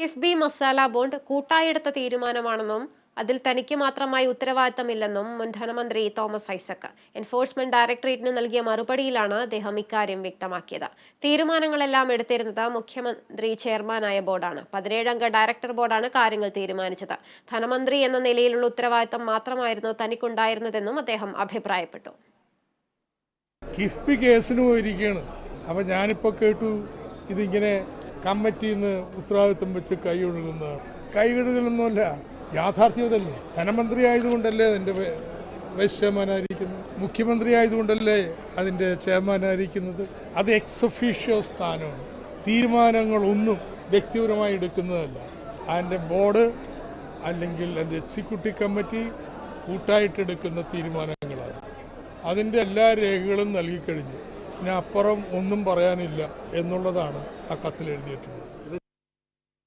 KIIFB masala bond കൂട്ടായെടുത്ത തീരുമാനമാണെന്നും അതിൽ തനിക്ക് മാത്രമായി ഉത്തരവാദിത്തമില്ലെന്നും മുൻ ധനമന്ത്രി തോമസ് ഐസക്. എൻഫോഴ്സ്മെന്റ് ഡയറക്ടറേറ്റിന് നൽകിയ മറുപടിയിലാണ് അദ്ദേഹം ഇക്കാര്യം വ്യക്തമാക്കിയത്. തീരുമാനങ്ങളെല്ലാം എടുത്തിരുന്നത് മുഖ്യമന്ത്രി ചെയർമാനായ ബോർഡാണ്. പതിനേഴംഗ ഡയറക്ടർ ബോർഡാണ് കാര്യങ്ങൾ തീരുമാനിച്ചത്. ധനമന്ത്രി എന്ന നിലയിലുള്ള ഉത്തരവാദിത്തം മാത്രമായിരുന്നു തനിക്കുണ്ടായിരുന്നതെന്നും അദ്ദേഹം അഭിപ്രായപ്പെട്ടു. കിഫ്ബി കേസിന് പോയിരിക്കുകയാണ് അപ്പം ഞാനിപ്പോൾ കേട്ടു ഇതിങ്ങനെ കമ്മിറ്റിയിൽ നിന്ന് ഉത്തരവാദിത്വം വെച്ച് കൈയൊഴുകുന്ന കൈകഴുകലൊന്നുമല്ല യാഥാർത്ഥ്യതല്ലേ ധനമന്ത്രി ആയതുകൊണ്ടല്ലേ അതിന്റെ വൈസ് ചെയർമാനായിരിക്കുന്നത് മുഖ്യമന്ത്രി ആയതുകൊണ്ടല്ലേ അതിന്റെ ചെയർമാനായിരിക്കുന്നത് അത് എക്സഫീഷ്യോ സ്ഥാനമാണ്. തീരുമാനങ്ങളൊന്നും വ്യക്തിപരമായി എടുക്കുന്നതല്ല. അതിന്റെ ബോർഡ് അല്ലെങ്കിൽ അതിന്റെ എക്സിക്യൂട്ടീവ് കമ്മിറ്റി കൂട്ടായിട്ടെടുക്കുന്ന തീരുമാനങ്ങളാണ്. അതിന്റെ എല്ലാ രേഖകളും നൽകിക്കഴിഞ്ഞു ഇനി അപ്പുറം ഒന്നും പറയാനില്ല എന്നുള്ളതാണ് ആ കത്തിൽ എഴുതിയിട്ടുള്ളത്.